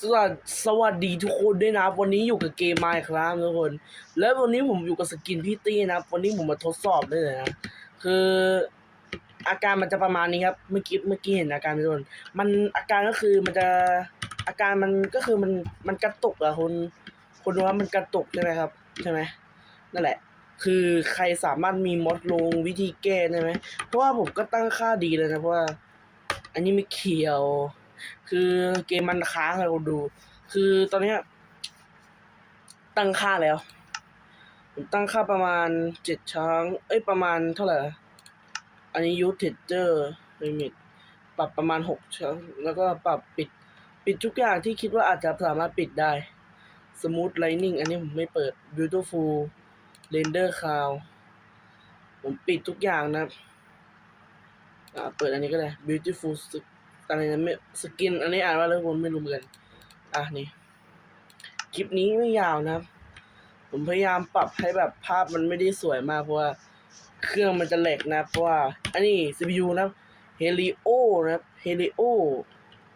สวัสดีสวัสดีทุกคนด้วยนะ วันนี้อยู่กับเกม Minecraft ทุกคน แล้ววันนี้ผมอยู่กับสกินพี่ตี้นะ วันนี้ผมมาทดสอบด้วยนะ คืออาการมันจะประมาณนี้ครับ เมื่อกี้เมื่อกี้เห็นอาการทุกคนมันอาการก็คือมันจะอาการมันก็คือมันมันกระตุกอะคุณคุณดูว่ามันกระตุกใช่ไหมครับ ใช่ไหมนั่นแหละ คือใครสามารถมีมอดลงวิธีแก้ได้ไหมเพราะว่าผมก็ตั้งค่าดีเลยนะเพราะว่า อันนี้ไม่เขียว คือเกมมันค้างให้เราดู คือตอนเนี้ยตั้งค่าแล้วผมตั้งค่าประมาณเจ็ดช้างเอ้ยประมาณเท่าไหร่ อันนี้ยูทเจอร์ลิมิตปรับประมาณหกช้างแล้วก็ปรับปิดปิดทุกอย่างที่คิดว่าอาจจะสามารถปิดได้ Smooth Lightning อันนี้ผมไม่เปิด Beautiful Render Cloud ผมปิดทุกอย่างนะ เปิดอันนี้ก็ได้ Beautiful อะไรนะไม่สกิน อันนี้อ่านว่าอะไรผมไม่รู้เหมือนกันอะนี่ คลิปนี้ไม่ยาวนะครับ ผมพยายามปรับให้แบบภาพมันไม่ได้สวยมากเพราะว่าเครื่องมันจะแหลกนะเพราะว่า อันนี้ CPU นะครับ Helio นะครับ Helio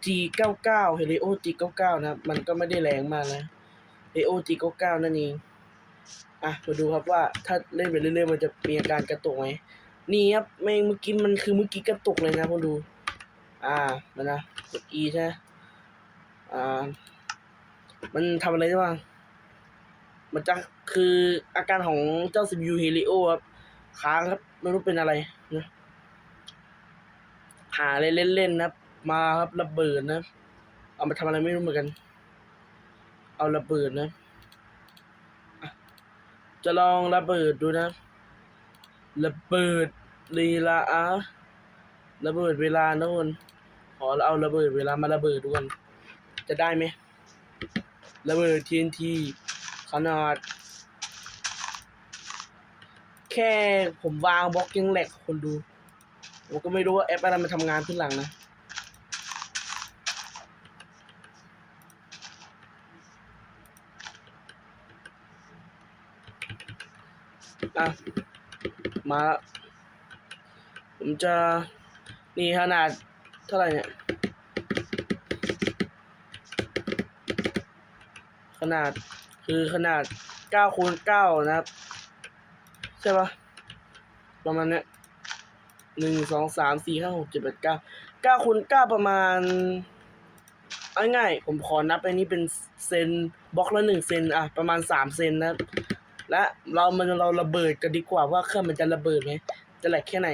G99 Helio G99 นะครับ มันก็ไม่ได้แรงมากนะ Helio G99 นั่นเองอะมาดูครับว่าถ้าเล่นไปเรื่อยๆมันจะมีอาการกระตุกไหมนี่ครับแม่งเมื่อกี้มันคือเมื่อกี้กระตุกเลยนะคุณดู อ่ามันนะกด E ใช่ไหมอ่า มันทำอะไรได้บ้าง มันจะคืออาการของเจ้า CPU Helio ครับ ค้างครับ ไม่รู้เป็นอะไรนะหาอะไรเล่นๆนะครับมาครับระเบิดนะ เอามาทำอะไรไม่รู้เหมือนกัน เอาระเบิดนะอะจะลองระเบิดดูนะ ระเบิดลีลาอะระเบิดเวลานะคน ขอเอาระเบิดเวลามาระเบิดดูกันจะได้ไหมระเบิด TNT ขนาด แค่ผมวางบล็อกยังแหลกคนดู ผมก็ไม่รู้ว่าแอปอะไรมันทำงานขึ้นหลังนะอะมา ผมจะ นี่ขนาด เท่าไหร่เนี่ย ขนาดคือขนาด9คูณ9นะครับ ใช่ปะประมาณเนี้ยหนึ่งสองสามสี่ห้าหกเจ็ดแปดเก้าเก้าคูณเก้าประมาณเอาง่ายๆผมขอนับอันนี้เป็นเซนบล็อกละหนึ่งเซนอะประมาณสามเซนนะและเรามันเราระเบิดกันดีกว่าว่าเครื่องมันจะระเบิดไหมจะแหลกแค่ไหน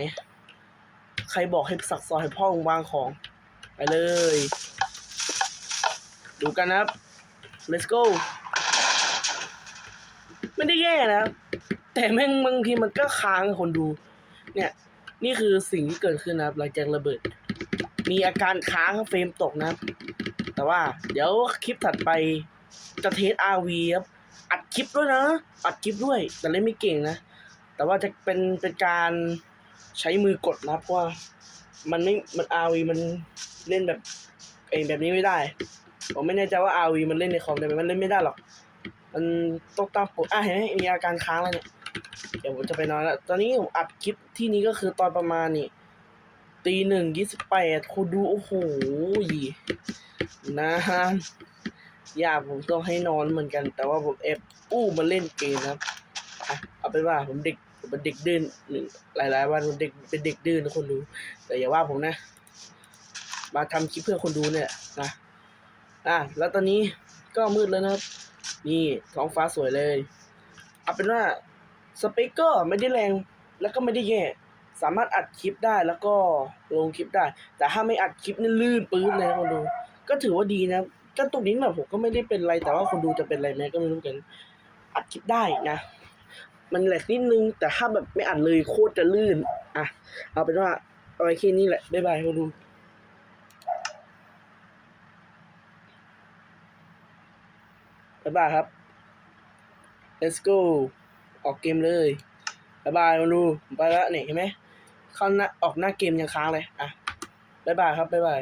ใครบอกให้สักซอยให้พ่อวางของ ไปเลย ดูกันนะครับ let's go ไม่ได้แย่นะครับแต่แม่งบางทีมันก็ค้างคนดู เนี่ย นี่คือสิ่งที่เกิดขึ้นนะครับ หลังจากระเบิด มีอาการค้างเฟรมตกนะครับ แต่ว่า เดี๋ยวคลิปถัดไปจะเทส RV ครับ อัดคลิปด้วยนะ อัดคลิปด้วย แต่เล่นไม่เก่งนะ แต่ว่าจะเป็นเป็นการ ใช้มือกดนะเพราะว่ามันไม่มัน RV มันเล่นแบบเองแบบนี้ไม่ได้ ผมไม่แน่ใจว่า RV มันเล่นในคอมได้ไหมมันเล่นไม่ได้หรอก มันต้องตามปกอะเห็นไหมมีอาการค้างแล้วเนี่ยเดี๋ยวผมจะไปนอนแล้ว ตอนนี้ผมอัดคลิปที่นี้ก็คือตอนประมาณนี่ตีหนึ่งยี่สิบแปดคุณดู โอ้โหนานอยากผมต้องให้นอนเหมือนกัน แต่ว่าผมแอบอู้มาเล่นเกมนะครับ เอาไปนว่าผมเด็ก เป็นเด็กดื้อหนึ่งหลายๆ วันเด็กเป็นเด็กดื้อนะคนดู แต่อย่าว่าผมนะ มาทำคลิปเพื่อคนดูเนี่ยนะอะแล้วตอนนี้ก็มืดแล้วนะครับ นี่ท้องฟ้าสวยเลยเอาเป็นว่าสเปคก็ไม่ได้แรงแล้วก็ไม่ได้แย่สามารถอัดคลิปได้แล้วก็ลงคลิปได้ แต่ถ้าไม่อัดคลิปนี่ลื่นปื้นเลยนะคนดู ก็ถือว่าดีนะก็ตรงนี้แบบผมก็ไม่ได้เป็นไรแต่ว่าคนดูจะเป็นไรไหมก็ไม่รู้กัน อัดคลิปได้นะ มันแหลกนิดนึง แต่ถ้าแบบไม่อัดเลยโคตรจะลื่น อะ เอาเป็นว่าเอาไว้แค่นี้แหละ บ๊ายบายคนดูบ๊ายบายครับ let's go ออกเกมเลยบ๊ายบายมาดูไปแล้วนี่เห็นไหมเข้าหน้าออกหน้าเกมยังค้างเลย อะบ๊ายบายครับบ๊ายบาย